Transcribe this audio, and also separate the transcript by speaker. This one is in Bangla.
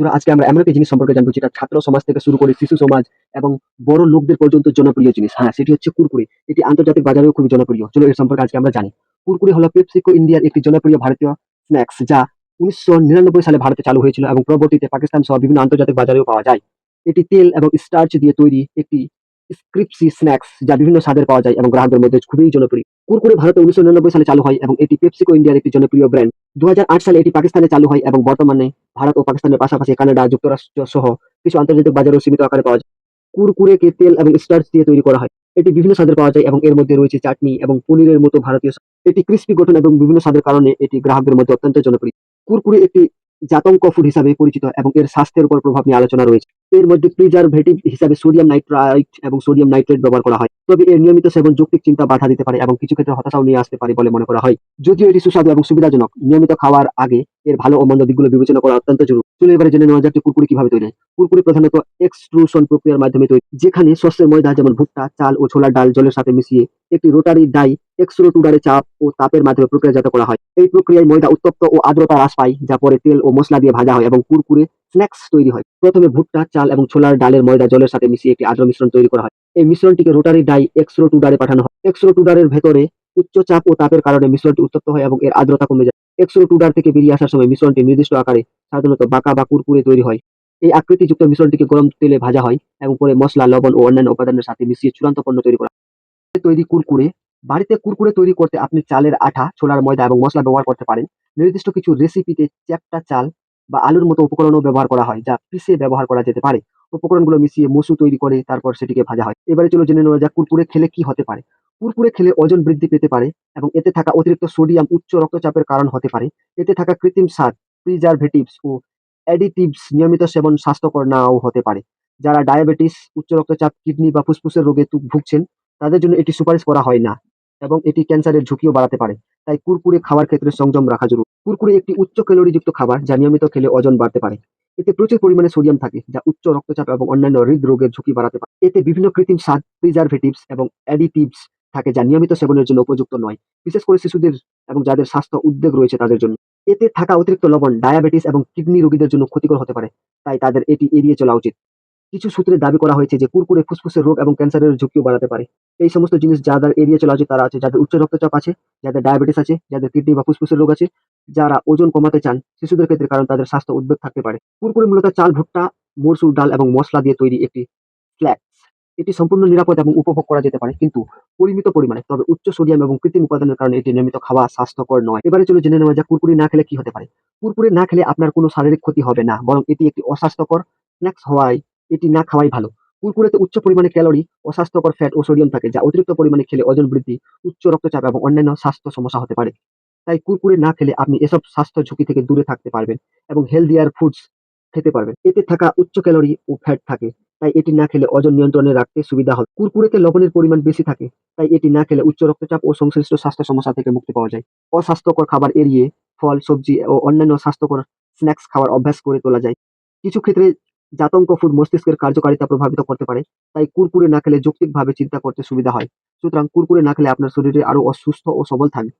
Speaker 1: বন্ধুরা, আজকে আমরা এমন একটা জিনিস সম্পর্কে জানব যেটা ছাত্র সমাজ থেকে শুরু করে শিশু সমাজ এবং বড় লোকদের পর্যন্ত জনপ্রিয় জিনিস। হ্যাঁ সেটি হচ্ছে কুরকুরে। এটি আন্তর্জাতিক বাজারেও খুবই জনপ্রিয়। চলো এর সম্পর্কে আজকে আমরা জানি। কুরকুরে হলো পেপসিকো ইন্ডিয়ার একটি জনপ্রিয় ভারতীয় স্ন্যাক্স যা উনিশশো নিরানব্বই সালে ভারতে চালু হয়েছিল এবং পরবর্তীতে পাকিস্তান সহ বিভিন্ন আন্তর্জাতিক বাজারেও পাওয়া যায়। এটি তেল এবং স্টার্চ দিয়ে তৈরি একটি স্ক্রিপসি স্ন্যাক্স যা বিভিন্ন স্বাদের পাওয়া যায় এবং গ্রাহকদের মধ্যে খুবই জনপ্রিয়। কুরকুরে ভারতে উনিশশো নিরানব্বই সালে চালু হয় এবং এটি পেপসিকো ইন্ডিয়ার একটি জনপ্রিয় ব্র্যান্ড দু হাজার আট সালে এটি পাকিস্তানে চালু হয় এবং বর্তমানে ভারত ও পাকিস্তানের পাশাপাশি কানাডা, যুক্তরাষ্ট্র সহ কিছু আন্তর্জাতিক বাজারেও সীমিত আকারে পাওয়া যায়। কুরকুরেকে তেল এবং স্টার্চ দিয়ে তৈরি করা হয়। এটি বিভিন্ন স্বাদের পাওয়া যায় এবং এর মধ্যে রয়েছে চাটনি এবং পনিরের মতো ভারতীয়। এটি ক্রিস্পি গঠন এবং বিভিন্ন স্বাদের কারণে এটি গ্রাহকদের মধ্যে অত্যন্ত জনপ্রিয়। কুরকুরে একটি জাতঙ্ক ফুড হিসাবে পরিচিত এবং এর স্বাস্থ্যের উপর প্রভাব নিয়ে আলোচনা রয়েছে। এর মধ্যে প্রিজারভেটিভ হিসাবে সোডিয়াম নাইট্রাইট এবং সোডিয়াম নাইট্রেট ব্যবহার করা হয়। তবে এর নিয়মিত সেবন যৌক্তিক চিন্তা বাধা দিতে পারে এবং কিছু ক্ষেত্রে হতাশাও নিয়ে আসতে পারে বলে মনে করা হয়। যদিও এটি সুস্বাদু এবং সুবিধাজনক, নিয়মিত খাওয়ার আগে এর ভালো ও মন্দ দিকগুলো বিবেচনা করা অত্যন্ত জরুরি। চলো এবারে জেনে নেওয়া যাক যে কুরকুরি কীভাবে তৈরি হয়। প্রধানত এক্সট্রুশন প্রক্রিয়ার মাধ্যমে তৈরি। যেখানে শস্যের ময়দা যেমন ভুট্টা, চাল ও ছোলার ডাল জলের সাথে মিশিয়ে একটি রোটারি ডাই এক্সট্রোটুডারে চাপ ও তাপের মাধ্যমে প্রক্রিয়াজাত করা হয়। এই প্রক্রিয়ায় ময়দা উত্তপ্ত ও আর্দ্রতা হ্রাস পায়, যা পরে তেল ও মশলা দিয়ে ভাজা হয় এবং কুরকুরে স্ন্যাক্স তৈরি হয়। প্রথমে ভুট্টা, চাল এবং ছোলার ডালের ময়দা জলের সাথে মিশিয়ে একটি আর্দ্র মিশ্রণ তৈরি করা হয়। এই মিশ্রণটিকে রোটারি ডাই এক্সট্রোটুডারে পাঠানো হয়। এক্সট্রোটুডারের ভেতরে উচ্চ চাপ ও তাপের কারণে মিশ্রণটি উত্তপ্ত হয় এবং এর আর্দ্রতা কমে যায়। এক্সট্রোটুডার থেকে বেরিয়ে আসার সময় মিশ্রণটি নির্দিষ্ট আকারে সাধারণত বাঁকা বা কুরকুরে তৈরি হয়। এই আকৃতিযুক্ত মিশ্রণটিকে গরম তেলে ভাজা হয় এবং পরে মশলা, লবণ ও অন্যান্য উপাদানের সাথে মিশিয়ে চূড়ান্ত পণ্য তৈরি করা। তৈরি কুরকুরে বাড়িতে কুরকুরে তৈরি করতে আপনি চালের আঠা, ছোলার ময়দা এবং মশলা ব্যবহার করতে পারেন। নির্দিষ্ট কিছু রেসিপিতে চ্যাপ্টা চাল বা আলুর মতো উপকরণও ব্যবহার করা হয়, যা পিসে ব্যবহার করা যেতে পারে। উপকরণগুলো মিশিয়ে মসু তৈরি করে তারপর সেটিকে ভাজা হয়। এবারে চলো জেনে নেওয়া যাক কুরকুরে খেলে কি হতে পারে। কুরকুরে খেলে ওজন বৃদ্ধি পেতে পারে এবং এতে থাকা অতিরিক্ত সোডিয়াম, উচ্চ রক্তচাপের কারণ হতে পারে। এতে থাকা কৃত্রিম স্বাদ প্রিজারভেটিভস ও অ্যাডিটিভস নিয়মিত সেবন স্বাস্থ্যকর নাও হতে পারে। যারা ডায়াবেটিস, উচ্চ রক্তচাপ, কিডনি বা ফুসফুসের রোগে ভুগছেন, তাদের জন্য এটি সুপারিশ করা হয় না। এবং এটি ক্যান্সারের ঝুঁকিও বাড়াতে পারে। তাই কুরকুরে খাওয়ার ক্ষেত্রে সংযম রাখা জরুরি। কুরকুরে একটি উচ্চ ক্যালোরিযুক্ত খাবার যা নিয়মিত খেলে ওজন বাড়তে পারে। এতে প্রচুর পরিমাণে সোডিয়াম থাকে, যা উচ্চ রক্তচাপ এবং অন্যান্য হৃদরোগের ঝুঁকি বাড়াতে পারে। এতে বিভিন্ন কৃত্রিম স্বাদ প্রিজারভেটিভস এবং অ্যাডিটিভস থাকে, যা নিয়মিত সেবনের জন্য উপযুক্ত নয়, বিশেষ করে শিশুদের এবং যাদের স্বাস্থ্য উদ্বেগ রয়েছে তাদের জন্য। এতে থাকা অতিরিক্ত লবণ ডায়াবেটিস এবং কিডনি রোগীদের জন্য ক্ষতিকর হতে পারে, তাই তাদের এটি এড়িয়ে চলা উচিত। কিছু সূত্রে দাবি করা হয়েছে যে কুরকুরে ফুসফুসের রোগ এবং ক্যান্সারের ঝুঁকিও বাড়াতে পারে। এই সমস্ত জিনিস যাদের এড়িয়ে চলা উচিত তারা আছে, যাদের উচ্চ রক্তচাপ আছে, যাদের ডায়াবেটিস আছে, যাদের কিডনি বা ফুসফুসের রোগ আছে, যারা ওজন কমাতে চান শিশুদের ক্ষেত্রে কারণ তাদের স্বাস্থ্য উদ্বেগ থাকতে পারে। কুরকুরে মূলত চাল, ভুট্টা, মরসুর ডাল এবং মশলা দিয়ে তৈরি একটি স্ন্যাক্স এটি সম্পূর্ণ নিরাপদ এবং উপভোগ করা যেতে পারে, কিন্তু পরিমিত পরিমাণে। তবে উচ্চ সোডিয়াম এবং কৃত্রিম উপাদানের কারণে এটি নিয়মিত খাওয়া স্বাস্থ্যকর নয়। এবারে চলে জেনে নেওয়া যাক কুরকুরি না খেলে কি হতে পারে। কুরকুরে না খেলে আপনার কোনো শারীরিক ক্ষতি হবে না, বরং এটি একটি অস্বাস্থ্যকর স্ন্যাক্স হওয়ায় এটি না খাওয়াই ভালো। কুরকুরেতে উচ্চ পরিমাণে ক্যালোরি অস্বাস্থ্যকর ফ্যাট ও সোডিয়াম থাকে, যা অতিরিক্ত পরিমাণে খেলে ওজন বৃদ্ধি, উচ্চ রক্তচাপ এবং অন্যান্য স্বাস্থ্য সমস্যা হতে পারে। তাই কুরকুরে না খেলে আপনি এসব স্বাস্থ্য ঝুঁকি থেকে দূরে থাকতে পারবেন এবং হেলদিয়ার ফুডস খেতে পারবেন। এতে থাকা উচ্চ ক্যালোরি ও ফ্যাট থাকে, তাই এটি না খেলে ওজন নিয়ন্ত্রণে রাখতে সুবিধা হবে কুরকুরেতে লবণের পরিমাণ বেশি থাকে, তাই এটি না খেলে উচ্চ রক্তচাপ ও সংশ্লিষ্ট স্বাস্থ্য সমস্যা থেকে মুক্তি পাওয়া যায়। অস্বাস্থ্যকর খাবার এড়িয়ে ফল, সবজি ও অন্যান্য স্বাস্থ্যকর স্ন্যাক্স খাওয়ার অভ্যাস করে তোলা যায়। কিছু ক্ষেত্রে জাতঙ্ক ফুড মস্তিষ্কের কার্যকারিতা প্রভাবিত করতে পারে, তাই কুরকুরে না খেলে যৌক্তিকভাবে চিন্তা করতে সুবিধা হয়। সুতরাং কুরকুরে না খেলে আপনার শরীরে আরও অসুস্থ ও সবল থাকবে।